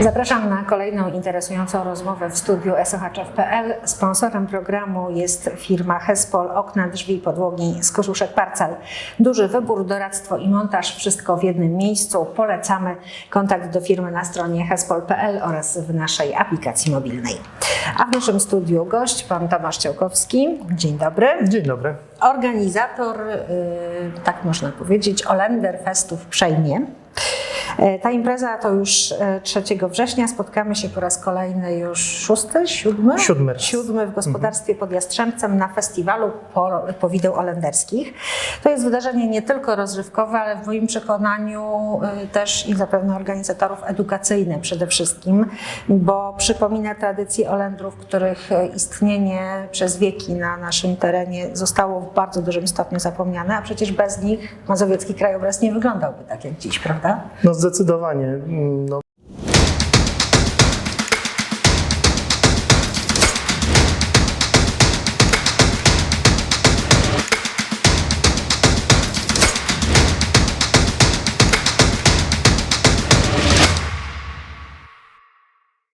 Zapraszam na kolejną interesującą rozmowę w studiu SOHF.pl. Sponsorem programu jest firma Hespol Okna, Drzwi i Podłogi z Koszuszek Parcel. Duży wybór, doradztwo i montaż, wszystko w jednym miejscu. Polecamy kontakt do firmy na stronie hespol.pl oraz w naszej aplikacji mobilnej. A w naszym studiu gość, pan Tomasz Ciałkowski. Dzień dobry. Dzień dobry. Organizator, y, tak można powiedzieć, Olender Festu w Przejmie. E, Ta impreza to już e, 3 września. Spotkamy się po raz kolejny już szósty, siódmy? Siódmy raz. Siódmy w gospodarstwie pod Jastrzębcem na festiwalu po- powideł olenderskich. To jest wydarzenie nie tylko rozrywkowe, ale w moim przekonaniu y, też i zapewne organizatorów edukacyjne przede wszystkim, bo przypomina tradycje Olendrów, których istnienie przez wieki na naszym terenie zostało w bardzo dużym stopniu zapomniane, a przecież bez nich mazowiecki krajobraz nie wyglądałby tak jak dziś, prawda? No zdecydowanie. Mm, No,